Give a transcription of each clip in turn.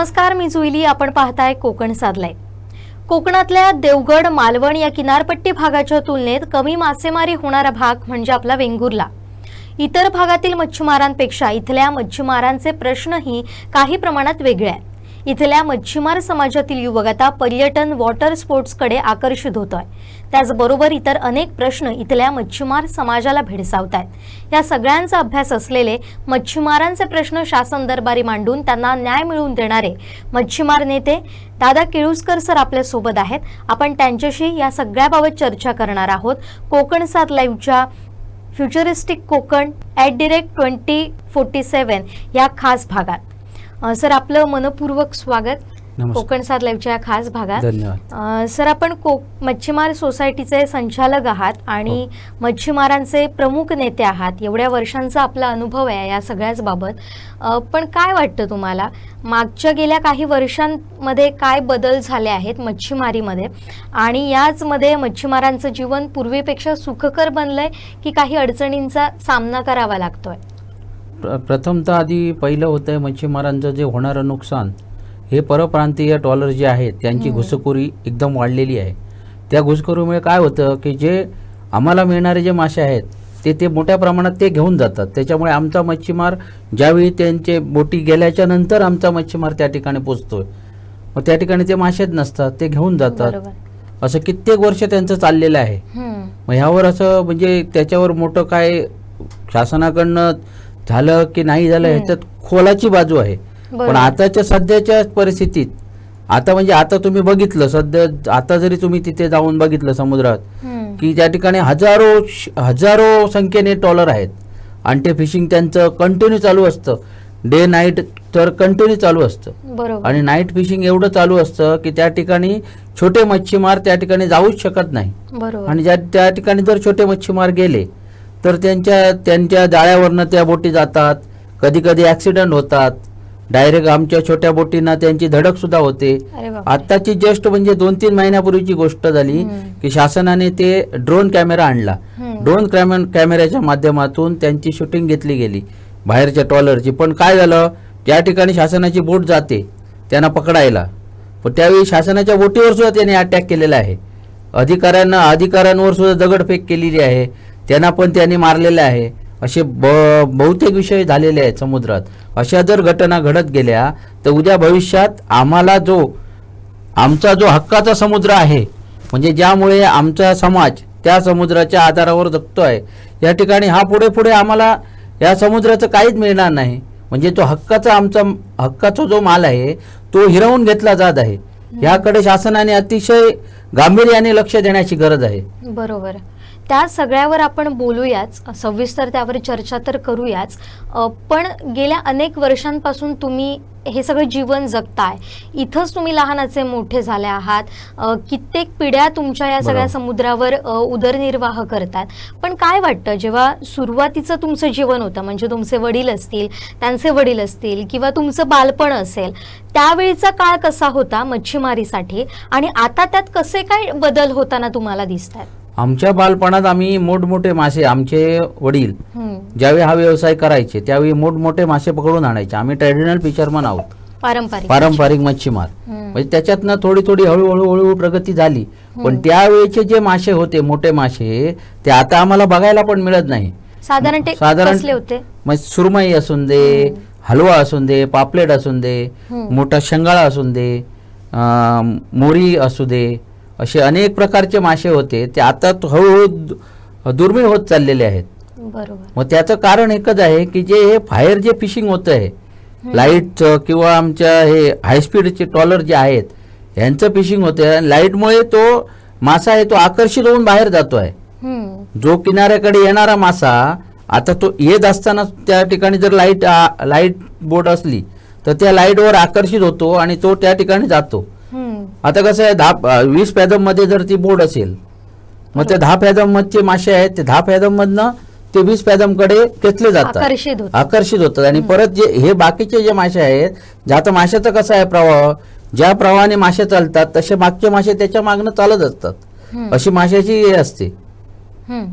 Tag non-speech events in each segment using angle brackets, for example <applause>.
नमस्कार मी जुईली. आपण पाहताय कोकण साधलाय. कोकणातल्या देवगड मालवण या किनारपट्टी भागाच्या तुलनेत कमी मासेमारी होणारा भाग म्हणजे आपला वेंगुर्ला. इतर भागातील मच्छीमारांपेक्षा इथल्या मच्छीमारांचे प्रश्नही काही प्रमाणात वेगळे आहेत. इथल्या मच्छीमार समाजातील युवक आता पर्यटन वॉटर स्पोर्ट्सकडे आकर्षित होतोय. त्याचबरोबर इतर अनेक प्रश्न इथल्या मच्छीमार समाजाला भेडसावत आहेत या सगळ्यांचा अभ्यास असलेले मच्छीमारांचे प्रश्न शासन दरबारी मांडून त्यांना न्याय मिळवून देणारे मच्छीमार नेते दादा केळुसकर सर आपल्यासोबत आहेत. आपण त्यांच्याशी या सगळ्याबाबत चर्चा करणार आहोत. कोकण सात लाईव्हच्या futuristic Konkan at direct twenty forty seven या खास भागात. सर आपलं मनपूर्वक स्वागत. कोकण सात लाईव्हच्या या खास भागात. धन्यवाद. सर आपण को मच्छीमार सोसायटीचे संचालक आहात आणि मच्छीमारांचे प्रमुख नेते आहात. एवढ्या वर्षांचा आपला अनुभव आहे या सगळ्याच बाबत. पण काय वाटतं तुम्हाला? मागच्या गेल्या काही वर्षांमध्ये काय बदल झाले आहेत मच्छीमारीमध्ये? आणि याचमध्ये मच्छीमारांचं जीवन पूर्वीपेक्षा सुखकर बनलंय की काही अडचणींचा सामना करावा लागतोय? प्र प्रथमतः आधी पहिलं होतं मच्छीमारांचं जे होणारं नुकसान हे परप्रांतीय ट्रॉलर जे आहेत त्यांची. घुसखोरी एकदम वाढलेली आहे. त्या घुसखोरीमुळे काय होतं की जे आम्हाला मिळणारे जे मासे आहेत ते ते मोठ्या प्रमाणात ते घेऊन जातात. त्याच्यामुळे आमचा मच्छीमार ज्यावेळी त्यांचे बोटी गेल्याच्यानंतर आमचा मच्छीमार त्या ठिकाणी पोचतोय. मग त्या ठिकाणी ते मासेच नसतात ते घेऊन जातात. असं कित्येक वर्ष त्यांचं चाललेलं आहे. मग ह्यावर असं म्हणजे त्याच्यावर मोठं काय शासनाकडनं झालं की नाही झालं. ह्याच्यात खोलाची बाजू आहे. पण आताच्या सध्याच्या परिस्थितीत आता म्हणजे आता तुम्ही बघितलं सध्या आता जरी तुम्ही तिथे जाऊन बघितलं समुद्रात. की त्या ठिकाणी हजारो हजारो संख्येने टॉलर आहेत. आणि ते फिशिंग त्यांचं कंटिन्यू चालू असतं. डे नाईट तर कंटिन्यू चालू असतं. आणि नाईट फिशिंग एवढं चालू असतं की त्या ठिकाणी छोटे मच्छीमार त्या ठिकाणी जाऊच शकत नाही. आणि ज्या त्या ठिकाणी जर छोटे मच्छीमार गेले तर त्यांच्या त्यांच्या जाळ्यावरनं त्या बोटी जातात. कधी कधी ॲक्सिडेंट होतात. डायरेक्ट आमच्या छोट्या बोटींना त्यांची धडक सुद्धा होते. आत्ताची जस्ट म्हणजे दोन तीन महिन्यापूर्वीची गोष्ट झाली. की शासनाने ते ड्रोन कॅमेरा आणला. ड्रोन कॅमे कॅमेऱ्याच्या माध्यमातून त्यांची शूटिंग घेतली गेली. बाहेरच्या ट्रॉलरची पण काय झालं? त्या ठिकाणी शासनाची बोट जाते त्यांना पकडायला. पण त्यावेळी शासनाच्या बोटीवर सुद्धा त्यांनी अटॅक केलेला आहे. अधिकाऱ्यांना अधिकाऱ्यांवर सुद्धा दगडफेक केलेली आहे. त्यांना पण त्यांनी मारलेलं आहे. असे ब बहुतेक विषय झालेले आहेत समुद्रात. अशा जर घटना घडत गेल्या तर उद्या भविष्यात आम्हाला जो आमचा जो हक्काचा समुद्र आहे म्हणजे ज्यामुळे आमचा समाज त्या समुद्राच्या आधारावर जगतो आहे या ठिकाणी हा पुढे पुढे आम्हाला या समुद्राचं काहीच मिळणार नाही. म्हणजे तो हक्काचा आमचा हक्काचा जो माल आहे तो हिरावून घेतला जात आहे. याकडे शासनाने अतिशय गांभीर्याने लक्ष देण्याची गरज आहे. बरोबर. त्या सगळ्यावर आपण बोलूयाच. सविस्तर त्यावर चर्चा तर करूयाच. पण गेल्या अनेक वर्षांपासून तुम्ही हे सगळं जीवन जगताय. इथंच तुम्ही लहानाचे मोठे झाले आहात. कित्येक पिढ्या तुमच्या या सगळ्या. समुद्रावर उदरनिर्वाह करतात. पण काय वाटतं जेव्हा सुरुवातीचं तुमचं जीवन होतं म्हणजे तुमचे वडील असतील त्यांचे वडील असतील किंवा तुमचं बालपण असेल त्यावेळीचा काळ कसा होता मच्छीमारीसाठी? आणि आता त्यात कसे काय बदल होताना तुम्हाला दिसतात? आमच्या बालपणात आम्ही मोठमोठे मासे आमचे वडील. ज्यावेळी हा व्यवसाय करायचे त्यावेळी मोठमोठे मासे पकडून आणायचे. आम्ही ट्रेडिशनल फिशरमन आहोत. पारंपरिक. पारंपरिक मच्छीमार. म्हणजे त्याच्यातनं थोडी थोडी हळूहळू हळूहळू प्रगती झाली. पण त्यावेळेचे जे मासे होते मोठे मासे ते आता आम्हाला बघायला पण मिळत नाही. साधारण साधारण- होते? सुरमई असून दे हलवा असून दे पापलेट असून दे. मोठा शेंगाळा असून दे मोरी असू दे असे अनेक प्रकारचे मासे होते ते आता हळूहळू दुर्मिळ होत चाललेले आहेत. बरोबर. मग त्याचं कारण एकच आहे की जे हे बाहेर जे फिशिंग होतं आहे लाईटचं किंवा आमच्या हे हायस्पीडचे ट्रॉलर जे आहेत यांचं फिशिंग होतं. लाईटमुळे तो मासा आहे तो आकर्षित होऊन बाहेर जातो आहे. जो किनाऱ्याकडे येणारा मासा आता तो येत असताना त्या ठिकाणी जर लाइट लाइट बोट असली तर त्या लाईटवर आकर्षित होतो आणि तो त्या ठिकाणी जातो. आता कसं आहे दहा वीस फॅदममध्ये जर ती बोट असेल मग ते दहा फॅदम मधचे मासे आहेत ते दहा फॅदम मधनं ते वीस फॅदमकडे खेचले जातात. आकर्षित होतात. आणि परत जे हे बाकीचे जे मासे आहेत जे आता माशाचा कसा आहे प्रवाह ज्या प्रवाहाने मासे चालतात तसे मागचे मासे त्याच्या मागनं चालत असतात. अशी माशाची हे असते.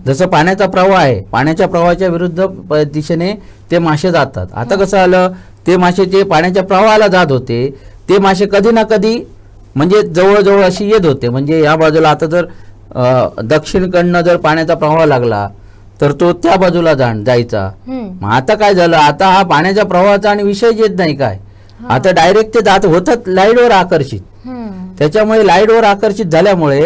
जसं पाण्याचा प्रवाह आहे पाण्याच्या प्रवाहाच्या विरुद्ध दिशेने ते मासे जातात. आता कसं आलं ते मासे जे पाण्याच्या प्रवाहाला जात होते ते मासे कधी ना कधी म्हणजे जवळजवळ अशी येत होते. म्हणजे या बाजूला आता जर दक्षिणकडनं जर पाण्याचा प्रवाह लागला तर तो त्या बाजूला जाण जायचा. मग आता काय झालं? आता हा पाण्याच्या प्रवाहाचा आणि विषय येत नाही काय? आता डायरेक्ट ते जात होतात लाईटवर आकर्षित. त्याच्यामुळे लाईटवर आकर्षित झाल्यामुळे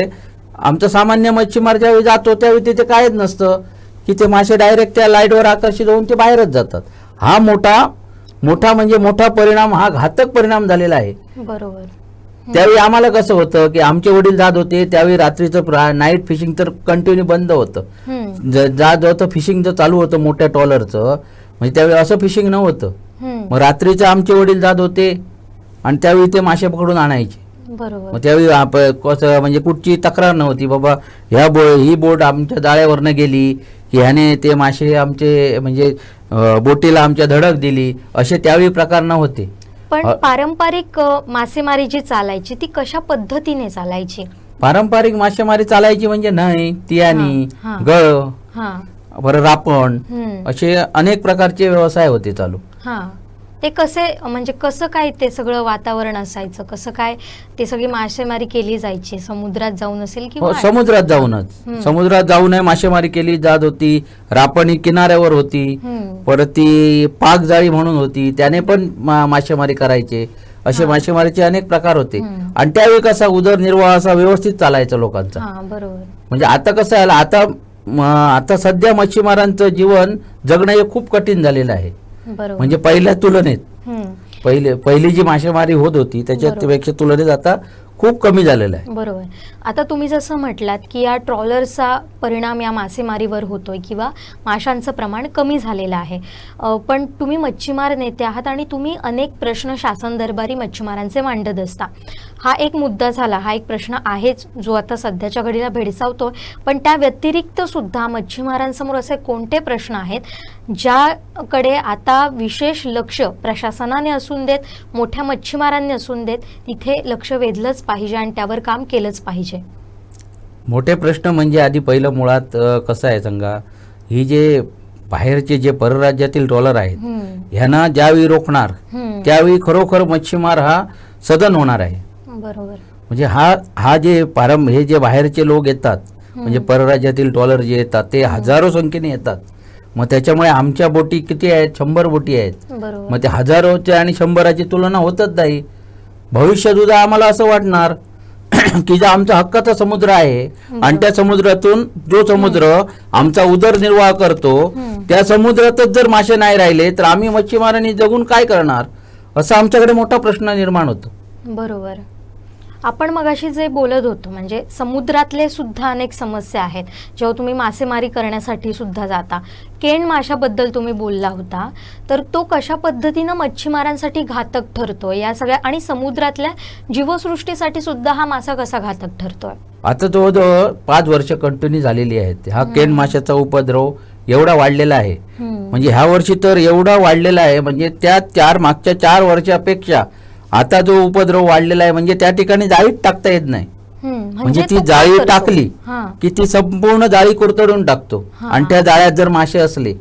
आमचा सामान्य मच्छीमार ज्यावेळी जातो त्यावेळी तिथे कायच नसतं की ते मासे डायरेक्ट त्या लाईटवर आकर्षित होऊन ते बाहेरच जातात. हा मोठा मोठा म्हणजे मोठा परिणाम हा घातक परिणाम झालेला आहे. बरोबर. त्यावेळी आम्हाला कसं होतं की आमचे वडील जात होते त्यावेळी रात्रीचं नाईट फिशिंग तर कंटिन्यू बंद होतं. जात होतं फिशिंग जर चालू होतं मोठ्या टॉलरचं म्हणजे त्यावेळी असं फिशिंग नव्हतं. मग रात्रीचं आमचे वडील जात होते आणि त्यावेळी ते मासे पकडून आणायचे. बरोबर. मग त्यावेळी आप कसं म्हणजे कुठची तक्रार नव्हती बाबा ह्या बो ही बोट आमच्या जाळ्यावरनं गेली की ह्याने ते मासे आमचे म्हणजे बोटीला आमच्या धडक दिली असे त्यावेळी प्रकार नव्हते. पण पारंपरिक मासेमारी जी चालायची ती कशा पद्धतीने चालायची? पारंपरिक मासेमारी चालायची म्हणजे नाही तियानी हा, हा. गळ हा. बरं रापण. असे अनेक प्रकारचे व्यवसाय होते चालू. हा. ते कसे म्हणजे कसं काय ते सगळं वातावरण असायचं? कसं काय ते सगळी मासेमारी केली जायची? समुद्रात जाऊन असेल हो किंवा समुद्रात जाऊनच. समुद्रात जाऊनही मासेमारी केली जात होती. रापण ही किनाऱ्यावर होती. परत ती पाक जाळी म्हणून होती त्याने पण मा- मासेमारी करायचे असे. मासेमारीचे अनेक प्रकार होते. आणि त्यावेळी कसा उदरनिर्वाह असा व्यवस्थित चालायचा लोकांचा हा बरोबर म्हणजे आता कसं आहे आता म- आता सध्या मच्छीमारांचं जीवन जगणं हे खूप कठीण झालेलं आहे बरोबर म्हणजे पहिल्या तुलनेत हम्म. पहिले पहिली जी मासेमारी होत होती त्याच्यात बरोबर. पेक्षा तुलनेत आता खूप कमी झालेलं आहे. बरोबर. आता तुम्ही जसं म्हटलात की या ट्रॉलरचा परिणाम या मासेमारीवर होतोय किंवा माशांचं प्रमाण कमी झालेलं आहे. पण तुम्ही मच्छीमार नेते आहात आणि तुम्ही अनेक प्रश्न शासन दरबारी मच्छीमारांचे मांडत असता. हा एक मुद्दा झाला हा एक प्रश्न आहेच जो आता सध्याच्या घडीला भेडसावतोय. पण त्या व्यतिरिक्त सुद्धा मच्छीमारांसमोर असे कोणते प्रश्न आहेत ज्याकडे आता विशेष लक्ष प्रशासनाने असून देत मोठ्या मच्छीमारांनी असून देत तिथे लक्ष वेधलंच पाहिजे आणि त्यावर काम केलंच पाहिजे? मोठे प्रश्न म्हणजे आधी पहिलं मुळात कसं आहे सांगा ही जे बाहेरचे जे परराज्यातील डॉलर आहेत ह्यांना ज्यावेळी रोखणार त्यावेळी खरोखर मच्छीमार हा सदन होणार आहे. बरोबर. म्हणजे हा हा जे पारंब हे जे बाहेरचे लोक येतात म्हणजे परराज्यातील डॉलर जे येतात ते हजारो संख्येने येतात. मग त्याच्यामुळे आमच्या बोटी किती आहेत? शंभर बोटी आहेत. मग ते हजारोच्या आणि शंभराची तुलना होतच नाही. भविष्यात उद्या आम्हाला असं वाटणार <clears throat> की जो आमचा हक्काचा समुद्र आहे आणि त्या समुद्रातून जो समुद्र आमचा उदरनिर्वाह करतो. त्या समुद्रातच जर मासे नाही राहिले तर आम्ही मच्छीमारांनी जगून काय करणार? असा आमच्याकडे मोठा प्रश्न निर्माण होतो. बरोबर. आपण मगाशी जे बोलत होतो म्हणजे समुद्रातले सुद्धा अनेक समस्या आहेत. जेव्हा तुम्ही मासेमारी करण्यासाठी सुद्धा जाता केण माशाबद्दल तुम्ही बोलला होता तर तो कशा पद्धतीनं मच्छीमारांसाठी घातक ठरतोय? या सगळ्या आणि समुद्रातल्या जीवसृष्टीसाठी सुद्धा हा मासा कसा घातक ठरतोय? आता जवळजवळ पाच वर्ष कंटिन्यू झालेली आहेत. हा केन माशाचा उपद्रव एवढा वाढलेला आहे. म्हणजे ह्या वर्षी तर एवढा वाढलेला आहे म्हणजे त्या चार मागच्या चार वर्षापेक्षा आता जो उपद्रव वाढलेला आहे म्हणजे त्या ठिकाणी जाळीत टाकता येत नाही हम्म, म्हणजे ती जाळी? टाकली की ती संपूर्ण जाळी कुरतडून टाकतो. आणि त्या जाळ्यात जर मासे असले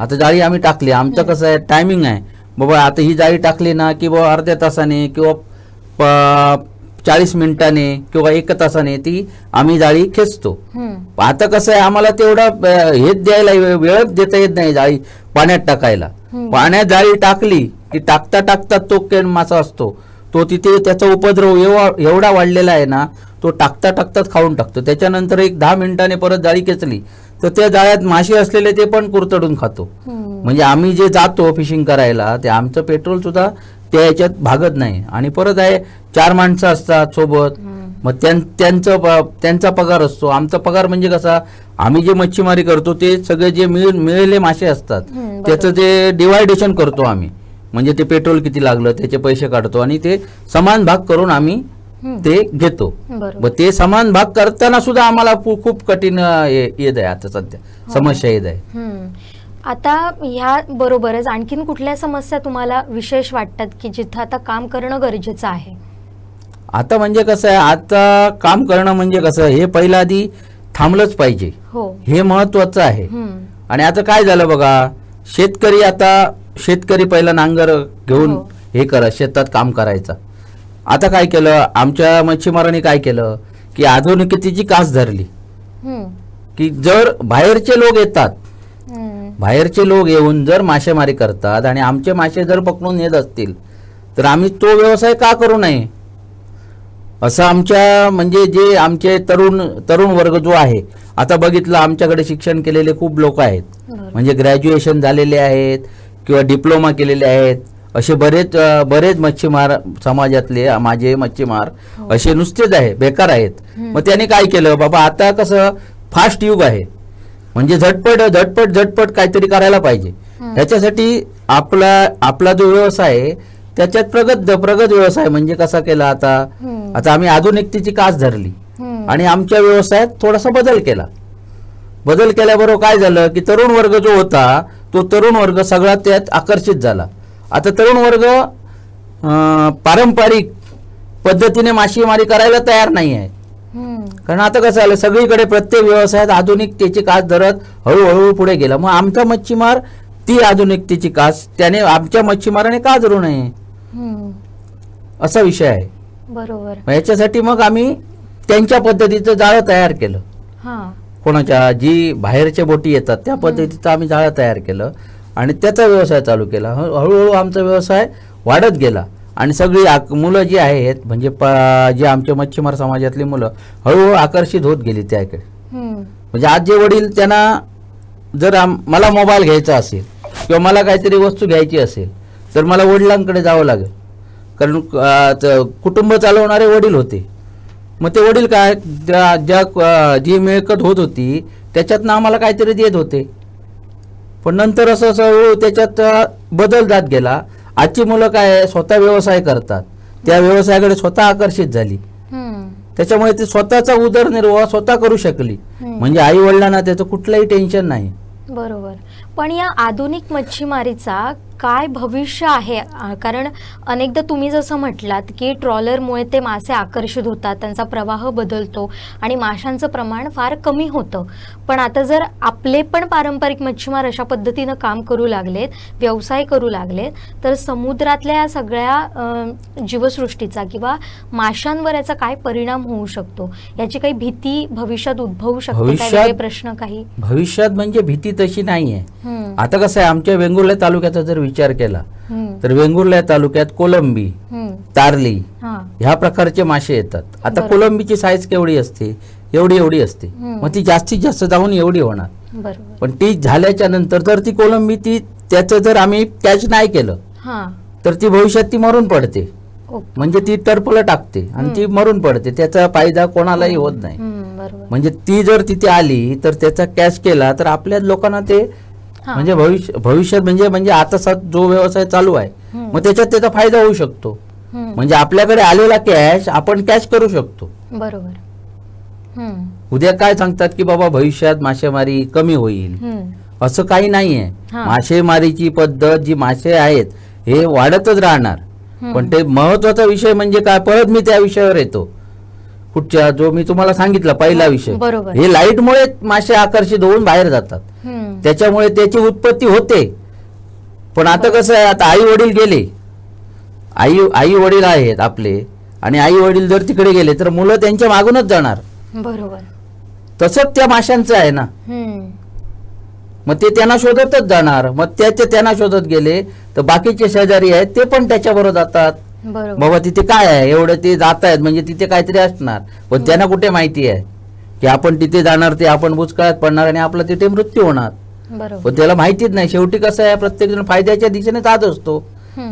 आता जाळी आम्ही टाकली आमचं कसं आहे टायमिंग आहे बाबा आता ही जाळी टाकली ना की बाबा अर्ध्या तासाने किंवा चाळीस मिनिटाने किंवा एक तासाने ती आम्ही जाळी खेचतो. आता कसं आहे आम्हाला तेवढा हेच द्यायला वेळच देता येत नाही जाळी पाण्यात टाकायला. पाण्यात जाळी टाकली की टाकता टाकता तो केन मासा असतो. तो तिथे त्याचा उपद्रव एवढा एवढा वाढलेला आहे ना तो टाकता टाकताच खाऊन टाकतो. त्याच्यानंतर एक दहा मिनिटाने परत जाळी खेचली. तर त्या जाळ्यात मासे असलेले ते पण कुरतडून खातो. म्हणजे आम्ही जे जातो फिशिंग करायला ते आमचं पेट्रोल सुद्धा त्या याच्यात भागत नाही. आणि परत आहे चार माणसं असतात सोबत. मग त्यां- त्यांचं त्यांचा पगार असतो. आमचा पगार म्हणजे कसा आम्ही जे मच्छीमारी करतो ते सगळे जे मिळ मिळेले मासे असतात. त्याचं जे डिवायडेशन करतो आम्ही. म्हणजे ते पेट्रोल किती लागलं त्याचे पैसे काढतो आणि ते समान भाग करून आम्ही. ते घेतो. मग ते समान भाग करताना सुद्धा आम्हाला खूप कठीण येत आहे आता सध्या. समस्या येत आहे. आता ह्या बरोबरच आणखीन कुठल्या समस्या तुम्हाला विशेष वाटतात की जिथं आता काम करणं गरजेचं आहे? आता म्हणजे कसं आहे आता काम करणं म्हणजे कसं हे पहिलं आधी थांबलंच पाहिजे. हो. हे महत्वाचं आहे. आणि आता काय झालं बघा शेतकरी आता शेतकरी पहिला नांगर घेऊन हो. हे करा शेतात काम करायचा आता काय केलं आमच्या मच्छीमारांनी काय केलं की आधुनिकतेची कास धरली हम्म. की जर बाहेरचे लोक येतात हम्म. बाहेरचे लोक येऊन जर मासेमारी करतात आणि आमचे मासे जर पकडून येत असतील तर आम्ही तो व्यवसाय का करू नये असं आमच्या म्हणजे जे आमचे तरुण तरुण वर्ग जो आहे आता बघितलं आमच्याकडे शिक्षण केलेले खूप लोक आहेत बरोबर. म्हणजे ग्रॅज्युएशन झालेले आहेत किंवा डिप्लोमा केलेले आहेत असे बरेच बरेच मच्छीमार समाजातले माझे मच्छीमार हो. असे नुसतेच आहे बेकार आहेत. मग त्यांनी काय केलं बाबा आता कसं फास्ट युग आहे म्हणजे झटपट झटपट झटपट काहीतरी करायला पाहिजे हम्म. ह्याच्यासाठी आपला आपला जो व्यवसाय आहे त्याच्यात प्रगत प्रगत व्यवसाय म्हणजे कसा केला आता. आता आम्ही आधुनिकतेची कास धरली. आणि आमच्या व्यवसायात थोडासा बदल केला बदल केल्याबरोबर काय झालं की तरुण वर्ग जो होता तो तरुण वर्ग सगळा त्यात आकर्षित झाला. आता तरुण वर्ग पारंपरिक पद्धतीने मासेमारी करायला तयार नाही आहे. कारण आता कसं झालं सगळीकडे प्रत्येक व्यवसायात आधुनिकतेची कास धरत हळूहळू पुढे गेला. मग आमचा मच्छीमार ती आधुनिकतेची कास त्याने आमच्या मच्छीमाराने का धरू नये. असा विषय आहे. बरोबर. याच्यासाठी मग आम्ही त्यांच्या पद्धतीचं जाळं तयार केलं. कोणाच्या जी बाहेरच्या बोटी येतात त्या पद्धतीचं आम्ही जाळं तयार केलं आणि त्याचा व्यवसाय चालू केला. हळू- हळूहळू आमचा व्यवसाय वाढत गेला. आणि सगळी आक- मुलं जी आहेत म्हणजे प- जे आमचे मच्छीमार समाजातली मुलं हळूहळू आकर्षित होत गेली त्याकडे. म्हणजे आज जे वडील त्यांना जर मला मोबाईल घ्यायचा असेल किंवा मला काहीतरी वस्तू घ्यायची असेल तर मला वडिलांकडे जावं लागेल. कारण कुटुंब चालवणारे वडील होते. मग ते वडील काय ज्या ज्या जी मिळकत होत होती त्याच्यातनं आम्हाला काहीतरी देत होते. पण नंतर असं असं हळूहळू त्याच्यात अं, बदल जात गेला. आजची मुलं काय स्वतः व्यवसाय करतात. त्या व्यवसायाकडे स्वतः आकर्षित झाली. त्याच्यामुळे ते स्वतःचा उदरनिर्वाह स्वतः करू शकली. म्हणजे आई वडिलांना त्याचं कुठलंही टेन्शन नाही. बरोबर. पण या आधुनिक मच्छीमारीचा काय भविष्य आहे? कारण अनेकदा तुम्ही जसं म्हटलात की ट्रॉलरमुळे ते मासे आकर्षित होतात त्यांचा प्रवाह बदलतो आणि माशांचं प्रमाण फार कमी होतं. पण आता जर आपले पण पारंपरिक मच्छीमार अशा पद्धतीनं काम करू लागलेत व्यवसाय करू लागलेत तर समुद्रातल्या या सगळ्या जीवसृष्टीचा किंवा माशांवर याचा काय परिणाम होऊ शकतो? याची काही भीती भविष्यात उद्भवू शकते प्रश्न काही? भविष्यात म्हणजे भीती तशी नाही आहे हम्म. आता कसं आहे आमच्या वेंगुर्ला तालुक्याचा जर विचार केला. तर वेंगुर्ला तालुक्यात कोलंबी. तारली. ह्या प्रकारचे मासे येतात आता. कोलंबीची साईज केवढी असते एवढी एवढी असते. मग ती जास्तीत जास्त जाऊन एवढी होणार पण ती झाल्याच्यानंतर जर ती कोलंबी ती त्याचं जर आम्ही कॅच नाही केलं तर ती भविष्यात ती मरून पडते म्हणजे ती टरपलं टाकते आणि ती मरून पडते त्याचा फायदा कोणालाही होत नाही म्हणजे ती जर तिथे आली तर त्याचा कॅश केला तर आपल्या लोकांना ते. म्हणजे भविष्य भविष्यात म्हणजे म्हणजे आता जो व्यवसाय चालू आहे. मग त्याच्यात त्याचा फायदा होऊ शकतो. म्हणजे आपल्याकडे आलेला कॅश आपण कॅश करू शकतो. बरोबर. उद्या काय सांगतात की बाबा भविष्यात मासेमारी कमी होईल. असं काही नाहीये. मासेमारीची पद्धत जी मासे आहेत हे वाढतच राहणार. पण ते महत्त्वाचा विषय म्हणजे काय? परत मी त्या विषयावर येतो. कुठच्या जो मी तुम्हाला सांगितला पहिला हा, विषय. बरोबर. हे लाईटमुळे मासे आकर्षित होऊन बाहेर जातात. त्याच्यामुळे त्याची उत्पत्ती होते. पण आता कसं आहे आता आई वडील गेले. आई आई वडील आहेत आपले. आणि आई वडील जर तिकडे गेले तर मुलं त्यांच्या मागूनच जाणार. बरोबर. तसंच त्या माशांचं आहे ना. मग ते त्यांना शोधतच जाणार. मग त्याचे त्यांना शोधत गेले. तर बाकीचे शेजारी आहेत ते पण त्याच्याबरोबर जातात. बाबा तिथे काय आहे? एवढं ते जात आहेत म्हणजे तिथे काहीतरी असणार. पण त्यांना कुठे माहिती आहे? की आपण तिथे जाणार ते आपण बुचकाळात पडणार आणि आपला तिथे मृत्यू होणार. पण त्याला माहितीच नाही. शेवटी कसं आहे प्रत्येक जण फायद्याच्या दिशेने जात असतो.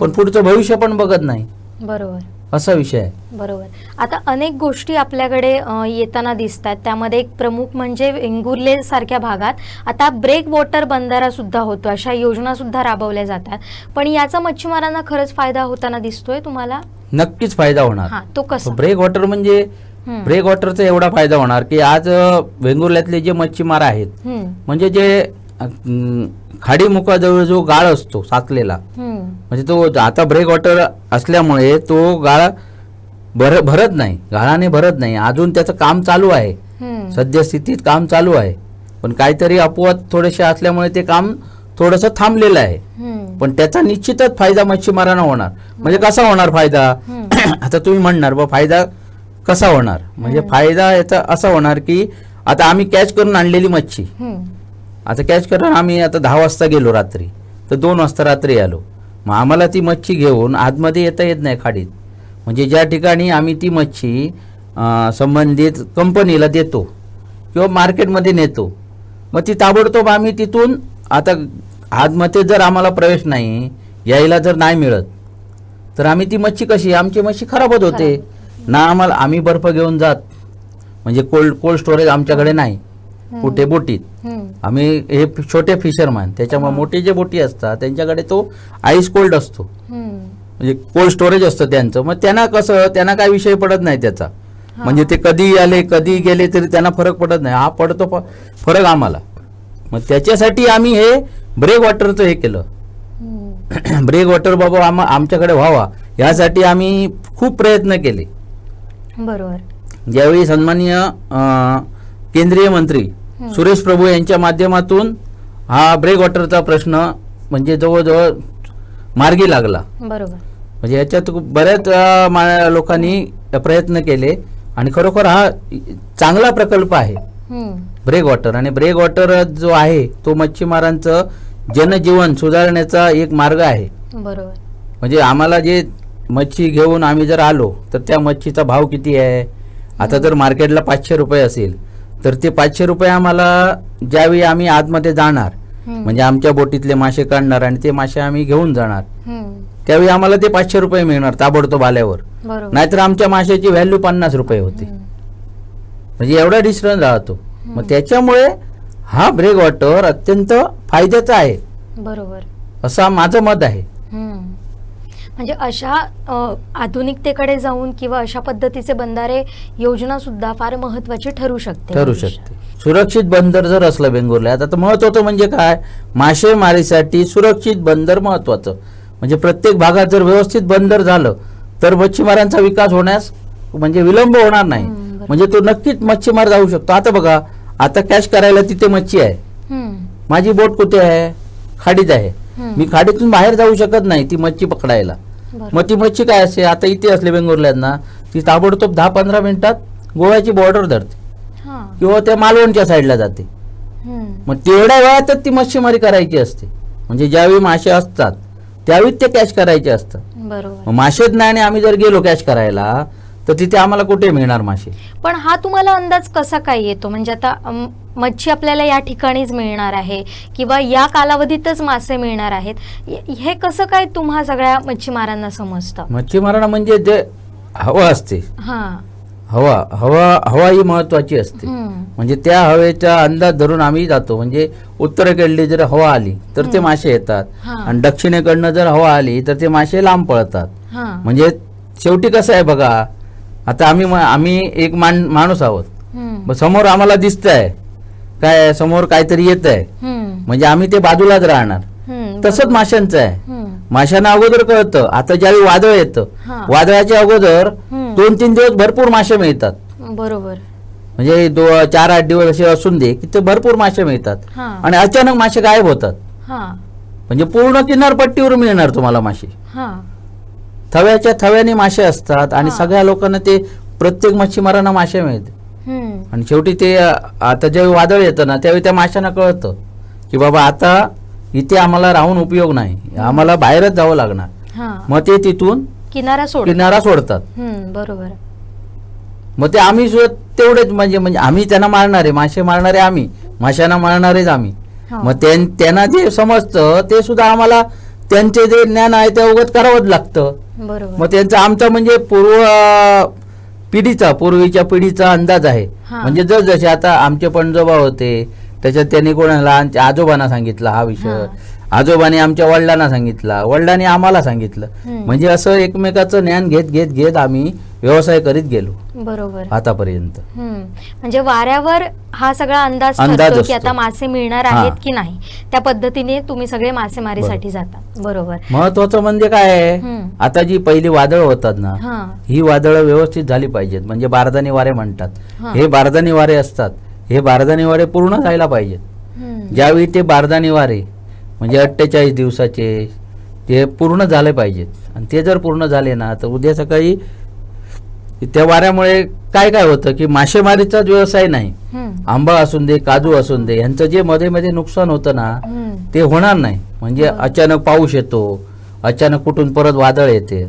पण पुढचं भविष्य पण बघत नाही. बरोबर. असा विषय आहे. बरोबर. आता अनेक गोष्टी आपल्याकडे अ, येताना दिसतात. त्यामध्ये एक प्रमुख म्हणजे वेंगुर्ले सारख्या भागात आता ब्रेक वॉटर बंधारा सुद्धा होतो. अशा योजना सुद्धा राबवल्या जातात. पण याचा मच्छीमारांना खरंच फायदा होताना दिसतोय तुम्हाला? नक्कीच फायदा होणार. हा तो कसा? ब्रेक वॉटर म्हणजे हम्म, ब्रेक वॉटरचा एवढा फायदा होणार की आज अ, वेंगुर्ल्यातले जे मच्छीमार आहेत हम्म, म्हणजे जे अं, खाडीमुखाजवळ जो गाळ असतो साचलेला हम्म, म्हणजे तो आता ब्रेक वॉटर असल्यामुळे तो गाळ भर भरत नाही. गाळाने भरत नाही. अजून त्याचं काम चालू आहे. सद्यस्थितीत काम चालू आहे. पण काहीतरी अपवाद थोडेसे असल्यामुळे ते काम थोडंसं थांबलेलं आहे. पण त्याचा निश्चितच फायदा मच्छीमारांना होणार. म्हणजे कसा होणार फायदा. <clears throat> आता तुम्ही म्हणणार बा फायदा कसा होणार? म्हणजे फायदा याचा असा होणार की आता आम्ही कॅच करून आणलेली मच्छी. आता कॅच करून आम्ही आता दहा वाजता गेलो रात्री. तर दोन वाजता रात्री आलो. मग आम्हाला ती मच्छी घेऊन आतमध्ये येता येत नाही खाडीत. म्हणजे ज्या ठिकाणी आम्ही ती मच्छी संबंधित कंपनीला देतो किंवा मार्केटमध्ये नेतो मग ती ताबडतोब आम्ही तिथून आता आतमध्ये जर आम्हाला प्रवेश नाही यायला जर नाही मिळत तर आम्ही ती मच्छी कशी? आमची मच्छी खराबच होते. ना आम्हाला आम्ही बर्फ घेऊन जात. म्हणजे कोल्ड कोल्ड स्टोरेज आमच्याकडे नाही. कुठे बोटीत. आम्ही हे छोटे फिशरमॅन त्याच्यामुळे मोठे जे बोटी असतात त्यांच्याकडे तो आईस कोल्ड असतो. म्हणजे कोल्ड स्टोरेज असतं त्यांचं. मग त्यांना कसं त्यांना काय विषय पडत नाही त्याचा. म्हणजे ते कधी आले कधी गेले तरी त्यांना फरक पडत नाही. हा पडतो फरक आम्हाला. मग त्याच्यासाठी आम्ही हे ब्रेक वॉटरचं हे केलं. ब्रेक वॉटर <clears throat> बाबा आम आमच्याकडे व्हावा. यासाठी आम्ही खूप प्रयत्न केले. बरोबर. ज्यावेळी सन्माननीय केंद्रीय मंत्री सुरेश प्रभू यांच्या माध्यमातून हा ब्रेक वॉटरचा प्रश्न म्हणजे जवळजवळ मार्गी लागला. बरोबर. म्हणजे याच्यात बऱ्याच लोकांनी प्रयत्न केले आणि खरोखर हा चांगला प्रकल्प आहे. ब्रेक वॉटर आणि ब्रेक वॉटर जो आहे तो मच्छीमारांचं जनजीवन सुधारण्याचा एक मार्ग आहे. बरोबर. म्हणजे आम्हाला जे मच्छी घेऊन आम्ही जर आलो तर त्या मच्छीचा भाव किती आहे? आता जर मार्केटला पाचशे रुपये असेल तर ते पाचशे रुपये आम्हाला ज्यावेळी आम्ही आतमध्ये जाणार. म्हणजे आमच्या बोटीतले मासे काढणार आणि ते मासे आम्ही घेऊन जाणार. त्यावेळी आम्हाला ते पाचशे रुपये मिळणार ताबडतोब आल्यावर नाहीतर आमच्या माशाची व्हॅल्यू पन्नास रुपये होती. म्हणजे एवढा डिस्टन्स राहतो मग त्याच्यामुळे हा ब्रेक वॉटर अत्यंत फायद्याचा आहे बरोबर असं माझं मत आहे. म्हणजे अशा आधुनिकतेकडे जाऊन किंवा अशा पद्धतीचे बंधारे योजना सुद्धा फार महत्वाची ठरू शकते. ठरू शकते. सुरक्षित बंदर जर असलं बेंगुर्ला आता तर महत्वाचं म्हणजे काय? मासेमारीसाठी सुरक्षित बंदर महत्वाचं म्हणजे प्रत्येक भागात जर व्यवस्थित बंदर झालं तर मच्छीमारांचा विकास होण्यास म्हणजे विलंब होणार नाही. म्हणजे तो नक्कीच मच्छीमार जाऊ शकतो. आता बघा आता कॅश करायला तिथे मच्छी आहे. माझी बोट कुठे आहे? खाडीत आहे. मी खाडीतून बाहेर जाऊ शकत नाही ती मच्छी पकडायला. मग ती मच्छी काय असते आता इथे असले बेंगुर्ल्यांना ती ताबडतोब दहा पंधरा मिनिटात गोव्याची बॉर्डर धरते हा. किंवा त्या मालवणच्या साईडला जाते. मग तेवढ्या वेळातच ती मच्छीमारी करायची असते म्हणजे ज्यावेळी मासे असतात त्यावेळी ते कॅच करायचे असतात मासेच नाही आणि आम्ही जर गेलो कॅच करायला तर तिथे आम्हाला कुठे मिळणार मासे? पण हा तुम्हाला अंदाज कसा काय येतो? म्हणजे आता अम, मच्छी आपल्याला या ठिकाणीच मिळणार आहे किंवा या कालावधीतच मासे मिळणार आहेत. हे- हे कसं काय तुम्हा सगळ्या मच्छीमारांना समजतं? मच्छीमारांना म्हणजे जे हवा असते. हा. हवा हवा हवा ही महत्वाची असते. हम्म. म्हणजे त्या हवेचा अंदाज धरून आम्ही जातो. म्हणजे उत्तरेकडली जर हवा आली तर ते मासे येतात. हा. आणि दक्षिणेकडनं जर हवा आली तर ते मासे लांब पळतात. हा. म्हणजे शेवटी कसं आहे बघा आता आम्ही आम्ही एक मान माणूस आहोत. समोर आम्हाला दिसतंय. काय समोर काहीतरी येत आहे. म्हणजे आम्ही ते बाजूलाच राहणार. तसंच माशांचं आहे. माशांना अगोदर कळतं. आता ज्यावेळी वादळ येतं. वादळाच्या अगोदर. दोन तीन दिवस भरपूर मासे मिळतात. बरोबर. म्हणजे दो चार आठ दिवस असे असून दे की ते भरपूर मासे मिळतात. आणि अचानक मासे गायब होतात. म्हणजे पूर्ण किनारपट्टीवर मिळणार तुम्हाला मासे. थव्याच्या थव्याने मासे असतात आणि हा. सगळ्या लोकांना ते प्रत्येक मच्छीमारांना मासे मिळते. हम्म. आणि शेवटी ते आता ज्यावेळी वादळ येतं ना त्यावेळी त्या माशांना कळतं की बाबा आता इथे आम्हाला राहून उपयोग नाही. आम्हाला बाहेरच जावं लागणार. हा. मग ते तिथून किनारा सोड किनारा सोडतात. हम्म बरोबर. मग ते आम्ही सुद्धा तेवढेच म्हणजे म्हणजे आम्ही त्यांना मारणारे मासे मारणारे आम्ही माशांना मारणारेच आम्ही. हो. मग त्यां- त्यांना जे समजतं ते सुद्धा आम्हाला त्यांचे जे ज्ञान आहे ते अवगत करावंच लागतं. बरोबर मग त्यांचा आमचा म्हणजे पूर्व पिढीचा पूर्वीच्या पिढीचा अंदाज आहे. म्हणजे जस जसे आता आमचे पणजोबा होते त्याच्यात त्यांनी कोणाला आजोबांना सांगितला हा विषय. आजोबाने आमच्या वडिलांना सांगितला वडिलांनी आम्हाला सांगितलं. म्हणजे असं एकमेकाचं ज्ञान घेत घेत घेत आम्ही व्यवसाय करीत गेलो. बरोबर. आतापर्यंत. म्हणजे वाऱ्यावर हा सगळा अंदाज अंदाज की. आता मासे मिळणार. आहेत की नाही? त्या पद्धतीने तुम्ही सगळे मासेमारीसाठी जाता. बरोबर. महत्वाचं म्हणजे काय आहे. आता जी पहिली वादळ होतात ना हा. वादळं व्यवस्थित झाली पाहिजेत. म्हणजे बारदानी वारे म्हणतात. हा. बारदानी वारे असतात. हे बारदानी वारे पूर्ण जायला पाहिजेत. ज्यावेळी ते बारदानी वारे म्हणजे अठ्ठेचाळीस दिवसाचे ते पूर्ण झाले पाहिजेत आणि ते जर पूर्ण झाले ना तर उद्या सकाळी त्या वाऱ्यामुळे काय काय होतं की मासेमारीचाच व्यवसाय नाही. आंबा असून दे काजू असून दे यांचं जे मध्ये मध्ये नुकसान होतं ना. ते होणार नाही म्हणजे. अचानक पाऊस येतो अचानक कुठून परत वादळ येते.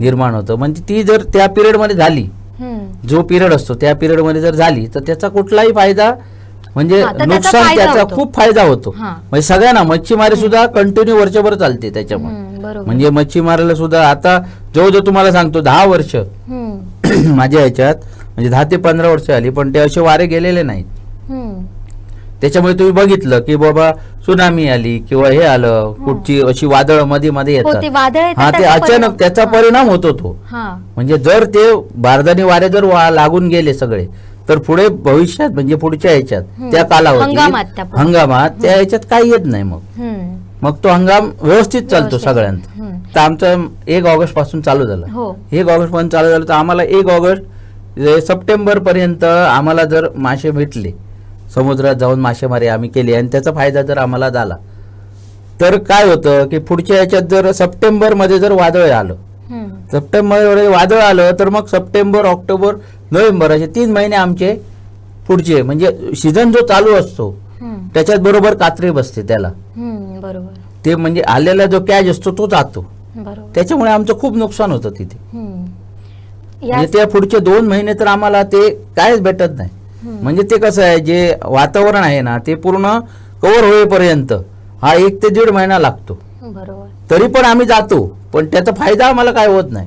निर्माण होतं म्हणजे ती जर त्या पिरियडमध्ये झाली. जो पिरियड असतो त्या पिरियडमध्ये जर झाली तर त्याचा कुठलाही फायदा म्हणजे हा, तर त्याचा नुकसान फायदा त्याचा होतो. खूप फायदा होतो. हा. म्हणजे सगळ्यांना मच्छीमारी सुद्धा कंटिन्यू वर्षभर चालते त्याच्यामुळे. हम्म, बरोबर. म्हणजे मच्छीमाराला सुद्धा आता जवळजवळ तुम्हाला सांगतो दहा वर्ष. हम्म. <clears throat> माझ्या ह्याच्यात म्हणजे दहा ते पंधरा वर्ष आली पण ते असे वारे गेलेले नाहीत. हम्म. त्याच्यामुळे तुम्ही बघितलं की बाबा सुनामी आली किंवा हे आलं कुठची अशी वादळमध्ये मध्ये हो, ते वादळ येतात हा ते त्याचा अचानक त्याचा हा. परिणाम होतो तो हा. म्हणजे जर ते बारदानी वारे जर वा- लागून गेले सगळे तर पुढे भविष्यात म्हणजे पुढच्या ह्याच्यात. त्या कालावधीत. हंगामात त्या ह्याच्यात काही येत नाही मग. मग तो हंगाम व्यवस्थित चालतो. सगळ्यांत. तर आमचं एक ऑगस्टपासून चालू झालं हो एक ऑगस्टपासून चालू झालं तर आम्हाला एक ऑगस्ट सप्टेंबर पर्यंत आम्हाला जर मासे भेटले समुद्रात जाऊन मासेमारी आम्ही केली आणि त्याचा फायदा जर आम्हाला झाला तर काय होतं की पुढच्या याच्यात जर सप्टेंबरमध्ये जर वादळ आलं. सप्टेंबरमध्ये वादळ आलं तर मग सप्टेंबर ऑक्टोबर नोव्हेंबर असे तीन महिने आमचे पुढचे म्हणजे सीझन जो चालू असतो. त्याच्यात बरोबर कात्री बसते त्याला. हम्म. बरोबर. ते म्हणजे आलेला जो कॅच असतो तो जातो. बरोबर. त्याच्यामुळे आमचं खूप नुकसान होतं तिथे. म्हणजे त्या पुढचे दोन महिने तर आम्हाला ते कायच भेटत नाही. म्हणजे ते कसं आहे जे वातावरण आहे ना ते पूर्ण कव्हर होईपर्यंत हा एक ते दीड महिना लागतो. बरोबर. तरी पण आम्ही जातो. पण त्याचा फायदा आम्हाला काय होत नाही.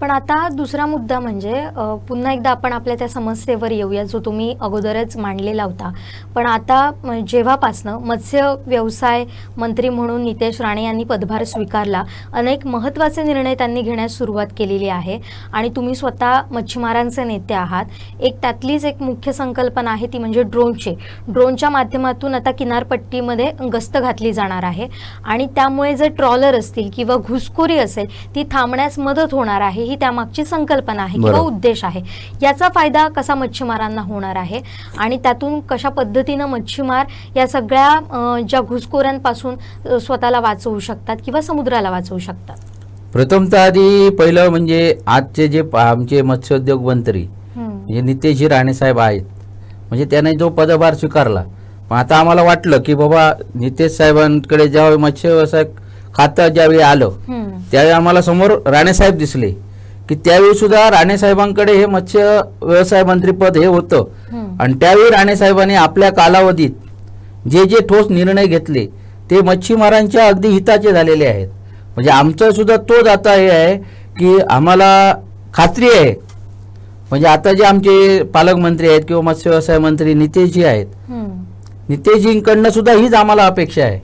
पण आता दुसरा मुद्दा म्हणजे पुन्हा एकदा आपण आपल्या त्या समस्येवर येऊया जो तुम्ही अगोदरच मांडलेला होता. पण आता जेव्हापासनं मत्स्य व्यवसाय मंत्री म्हणून नितेश राणे यांनी पदभार स्वीकारला अनेक महत्त्वाचे निर्णय त्यांनी घेण्यास सुरुवात केलेली आहे. आणि तुम्ही स्वतः मच्छीमारांचे नेते आहात. एक त्यातलीच एक मुख्य संकल्पना आहे ती म्हणजे ड्रोनची. ड्रोनच्या माध्यमातून आता किनारपट्टीमध्ये गस्त घातली जाणार आहे. आणि त्यामुळे जे ट्रॉलर असतील किंवा घुसखोरी असेल ती थांबण्यास मदत होणार आहे ही त्यामागची संकल्पना आहे किंवा. उद्देश आहे याचा फायदा कसा मच्छीमारांना होणार आहे आणि त्यातून कशा पद्धतीनं मच्छीमार या सगळ्या ज्या घुसखोऱ्यांपासून स्वतःला वाचवू शकतात किंवा समुद्राला वाचवू शकतात प्रथमतः आधी पहिलं म्हणजे आजचे जे आमचे मत्स्योद्योग मंत्री. म्हणजे नितेशजी राणेसाहेब आहेत म्हणजे त्याने जो पदभार स्वीकारला पण आता आम्हाला वाटलं की बाबा नितेश साहेबांकडे जेव्हा मत्स्य व्यवसाय खातं ज्यावेळी आलं. त्यावेळी आम्हाला समोर राणेसाहेब दिसले की त्यावेळी सुद्धा राणेसाहेबांकडे हे मत्स्य व्यवसाय मंत्रीपद हे होतं. आणि त्यावेळी राणेसाहेबांनी आपल्या कालावधीत जे जे ठोस निर्णय घेतले ते मच्छीमारांच्या अगदी हिताचे झालेले आहेत. म्हणजे आमचं सुद्धा तोच आता हे आहे की आम्हाला खात्री आहे. म्हणजे आता जे आमचे पालकमंत्री आहेत किंवा मत्स्य व्यवसाय मंत्री नितेशजी आहेत. नितेशजींकडनं सुद्धा हीच आम्हाला अपेक्षा आहे.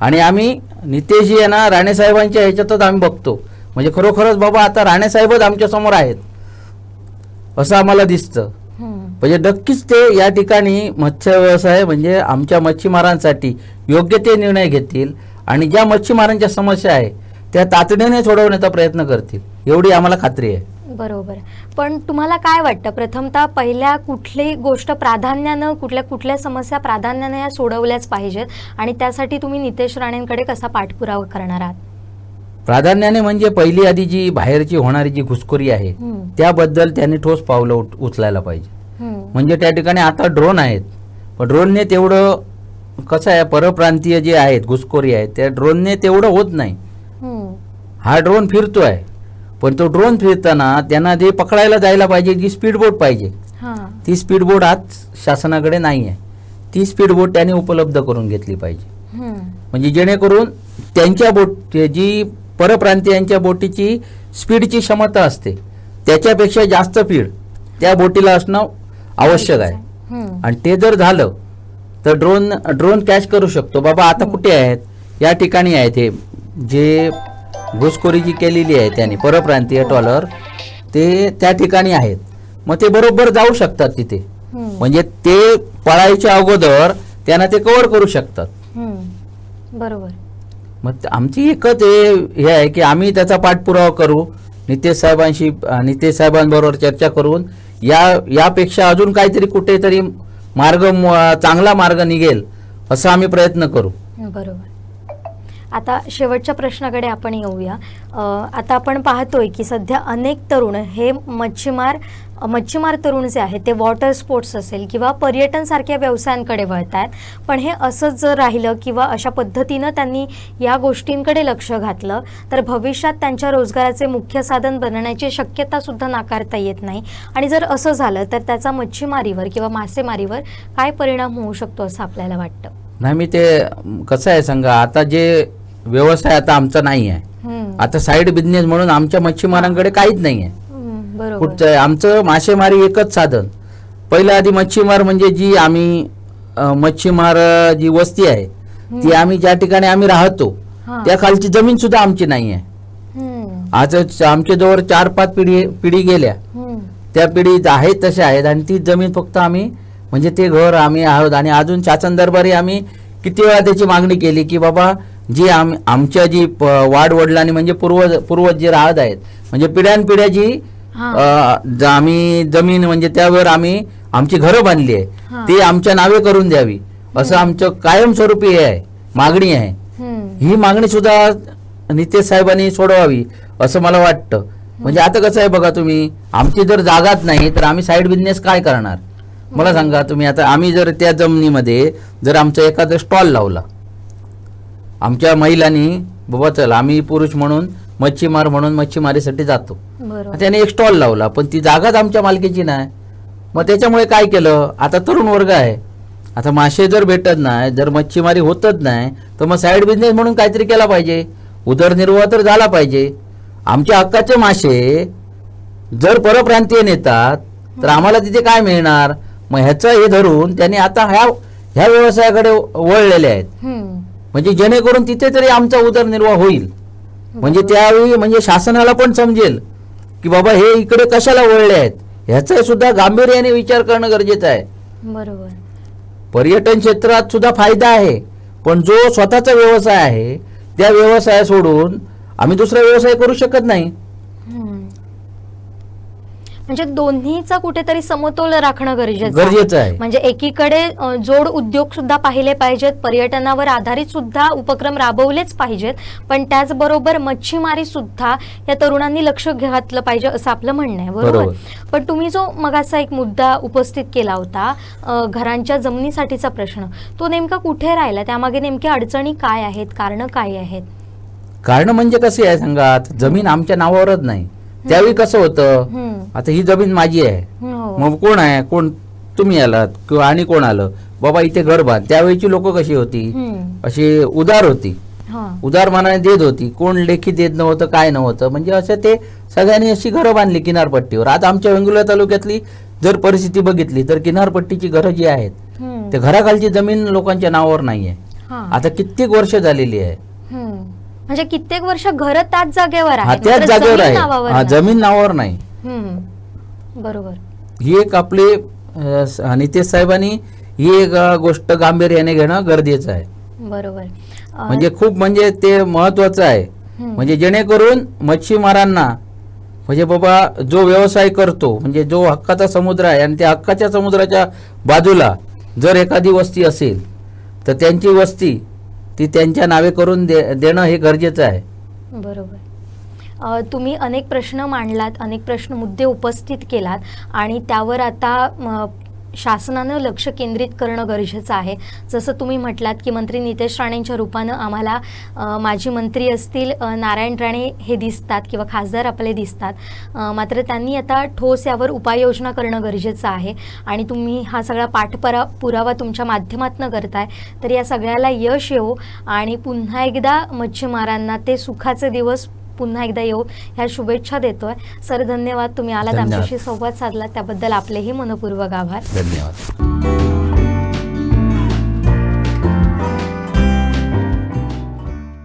आणि आम्ही नितेशजी यांना राणेसाहेबांच्या ह्याच्यातच आम्ही बघतो. म्हणजे खरोखरच बाबा आता राणेसाहेबच आमच्यासमोर आहेत. असं आम्हाला दिसतं. म्हणजे नक्कीच ते या ठिकाणी मत्स्य व्यवसाय म्हणजे आमच्या मच्छीमारांसाठी योग्य ते निर्णय घेतील आणि ज्या मच्छीमारांच्या समस्या आहे त्या तातडीने सोडवण्याचा प्रयत्न करतील. एवढी आम्हाला खात्री आहे. बरोबर. पण तुम्हाला काय वाटतं? प्रथमतः पहिल्या कुठली गोष्ट प्राधान्यानं कुठल्या कुठल्या समस्या प्राधान्यानं या सोडवल्याच पाहिजेत? आणि त्यासाठी तुम्ही नितेश राणेंकडे कसा पाठपुरावा करणार आहात? प्राधान्याने म्हणजे पहिली आधी जी बाहेरची होणारी जी घुसखोरी आहे. त्याबद्दल त्यांनी ठोस पावलं उचलायला पाहिजे. म्हणजे त्या ठिकाणी आता ड्रोन आहेत पण ड्रोनने तेवढं कसं आहे परप्रांतीय जे आहेत घुसखोरी आहेत त्या ड्रोनने तेवढं होत नाही. हा ड्रोन फिरतोय पण तो ड्रोन फिरताना त्यांना जे पकडायला जायला पाहिजे जी स्पीड बोट पाहिजे ती स्पीड बोट आज शासनाकडे नाही आहे ती स्पीड बोट त्यांनी उपलब्ध करून घेतली पाहिजे. म्हणजे जेणेकरून त्यांच्या बोट जी परप्रांतीयांच्या बोटीची स्पीडची क्षमता असते. त्याच्यापेक्षा जास्त स्पीड त्या बोटीला असणं आवश्यक आहे. आणि ते जर झालं तर ड्रोन ड्रोन कॅच करू शकतो. बाबा आता कुठे आहेत? या ठिकाणी आहेत हे. जे घुसखोरी जी केलेली आहे त्यांनी परप्रांतीय टॉलर ते त्या ठिकाणी आहेत. मग ते बरोबर जाऊ शकतात तिथे. म्हणजे ते पळायच्या अगोदर त्यांना ते कव्हर करू शकतात. बरोबर. मग आमची एकच हे हे आहे की आम्ही त्याचा पाठपुरावा करू नितेश साहेबांशी नितेश साहेबांबरोबर चर्चा करून या यापेक्षा अजून काहीतरी कुठेतरी मार्ग चांगला मार्ग निघेल असं आम्ही प्रयत्न करू. बरोबर. आता शेवटच्या प्रश्नाकडे आपण येऊया. आता आपण पाहतोय की सध्या अनेक तरुण हे मच्छीमार मच्छीमार तरुण जे आहेत ते वॉटर स्पोर्ट्स असेल किंवा पर्यटन सारख्या व्यवसायांकडे वळत आहेत पण हे असंच जर राहिलं किंवा अशा पद्धतीनं त्यांनी या गोष्टींकडे लक्ष घातलं तर भविष्यात त्यांच्या रोजगाराचे मुख्य साधन बनण्याची शक्यता सुद्धा नाकारता येत नाही. आणि जर असं झालं तर त्याचा मच्छीमारीवर किंवा मासेमारीवर काय परिणाम होऊ शकतो असं आपल्याला वाटतं? नाही मी ते कसं आहे सांगा आता जे व्यवसाय आता आमचा नाही आहे. आता साईड बिझनेस म्हणून आमच्या मच्छीमारांकडे काहीच नाही आहे कुठचं आमचं मासेमारी एकच साधन. पहिलं आधी मच्छीमार म्हणजे जी आम्ही मच्छीमार जी वस्ती आहे ती आम्ही ज्या ठिकाणी आम्ही राहतो. त्या खालची जमीन सुद्धा आमची नाही आहे. आज आमच्या जवळ चार पाच पिढी पिढी गेल्या. त्या पिढीत आहेत तशा आहेत आणि ती जमीन फक्त आम्ही म्हणजे ते घर आम्ही आहोत आणि अजून शासन दरबारी आम्ही किती वेळा त्याची मागणी केली की बाबा जी आम आमच्या जी प- वाडवडिलांनी म्हणजे पूर्वज पूर्वज जे राहत आहेत म्हणजे पिढ्यानपिढ्या जी. अ, ज- आम्ही जमीन म्हणजे त्यावर आम्ही आमची घरं बांधली. आहे. ती आमच्या नावे करून द्यावी. असं आमचं कायमस्वरूपी हे आहे. मागणी आहे. हम्म, ही मागणी सुद्धा नितेश साहेबांनी सोडवावी असं मला वाटतं. म्हणजे आता कसं आहे बघा तुम्ही आमची जर जागाच नाही तर आम्ही साईड बिझनेस काय करणार? मला सांगा तुम्ही आता आम्ही जर त्या जमिनीमध्ये जर आमचा एखादा स्टॉल लावला आमच्या महिलांनी बाबा चल आम्ही पुरुष म्हणून मच्छीमार म्हणून मच्छीमारीसाठी जातो. त्याने एक स्टॉल लावला पण ती जागाच आमच्या मालकीची नाही. मग त्याच्यामुळे काय केलं? आता तरुण वर्ग आहे. आता मासे जर भेटत नाही जर मच्छीमारी होतच नाही तर मग साईड बिझनेस म्हणून काहीतरी केला पाहिजे. उदरनिर्वाह तर झाला पाहिजे. आमच्या हक्काचे मासे जर परप्रांतीय नेतात तर आम्हाला तिथे काय मिळणार? मग ह्याचं हे धरून त्यांनी आता ह्या ह्या व्यवसायाकडे वळलेले आहेत. म्हणजे जेणेकरून तिथे तरी आमचा उदरनिर्वाह होईल. म्हणजे त्यावेळी म्हणजे शासनाला पण समजेल की बाबा हे इकडे कशाला वळले आहेत? ह्याचा सुद्धा गांभीर्याने विचार करणं गरजेचं आहे. बरोबर. पर्यटन क्षेत्रात सुद्धा फायदा आहे. पण जो स्वतःचा व्यवसाय आहे त्या व्यवसाय सोडून आम्ही दुसरा व्यवसाय करू शकत नाही. म्हणजे दोन्हीचा कुठेतरी समतोल राखणं गरजेचं आहे. गरजेचं आहे. म्हणजे एकीकडे जोड उद्योग सुद्धा पाहिले पाहिजेत पर्यटनावर आधारित सुद्धा उपक्रम राबवलेच पाहिजेत पण त्याचबरोबर मच्छीमारी सुद्धा या तरुणांनी लक्ष घातलं पाहिजे असं आपलं म्हणणं आहे. बरोबर. पण तुम्ही जो मगाचा एक मुद्दा उपस्थित केला होता घरांच्या जमिनीसाठीचा प्रश्न तो नेमका कुठे राहिला? त्यामागे नेमक्या अडचणी काय आहेत? कारणं काय आहेत? कारण म्हणजे कसे आहे सांगा? आता जमीन आमच्या नावावरच नाही. त्यावेळी कसं होतं. आता ही जमीन माझी आहे हो. मग कोण आहे कोण तुम्ही आलात किंवा आणि कोण आलं बाबा इथे घर बांध त्यावेळीची लोक कशी होती. अशी उदार होती. उदार मनाने देत होती कोण लेखी देत नव्हतं काय नव्हतं म्हणजे असं ते सगळ्यांनी अशी घरं बांधली किनारपट्टीवर आता आमच्या वेंगुर्ला तालुक्यातली जर परिस्थिती बघितली तर किनारपट्टीची घरं जी आहेत. ते घराखालची जमीन लोकांच्या नावावर नाही आहे हा. आता कित्येक वर्ष झालेली आहे. म्हणजे कित्येक वर्ष घर त्याच जागेवर त्याच जागेवर आहे. जमीन नावावर नाही. बरोबर. ही एक आपली नितेश साहेबांनी ही एक गोष्ट गांभीर्याने घेणं गरजेचं आहे. बरोबर. म्हणजे खूप म्हणजे ते महत्वाचं आहे. म्हणजे जेणेकरून मच्छीमारांना म्हणजे बाबा जो व्यवसाय करतो म्हणजे जो हक्काचा समुद्र आहे आणि त्या हक्काच्या समुद्राच्या बाजूला जर एखादी वस्ती असेल तर त्यांची वस्ती ती त्यांच्या नावे करून दे देणं हे गरजेचं आहे. बरोबर. तुम्ही अनेक प्रश्न मांडलात अनेक प्रश्न मुद्दे उपस्थित केलात आणि त्यावर आता शासनानं लक्ष केंद्रित करणं गरजेचं आहे. जसं तुम्ही म्हटलात की मंत्री नितेश राणेंच्या रूपानं आम्हाला माजी मंत्री असतील नारायण राणे हे दिसतात किंवा खासदार आपले दिसतात. मात्र त्यांनी आता ठोस यावर उपाययोजना करणं गरजेचं आहे आणि तुम्ही हा सगळा पाठपरा पुरावा तुमच्या माध्यमातून करताय तर या सगळ्याला यश येऊ आणि पुन्हा एकदा मच्छीमारांना ते सुखाचे दिवस पुन्हा एकदा येऊ. ह्या शुभेच्छा देतोय. सर धन्यवाद. तुम्ही आलात. आमच्याशी संवाद साधला त्याबद्दल आपलेही मनपूर्वक आभार. धन्यवाद.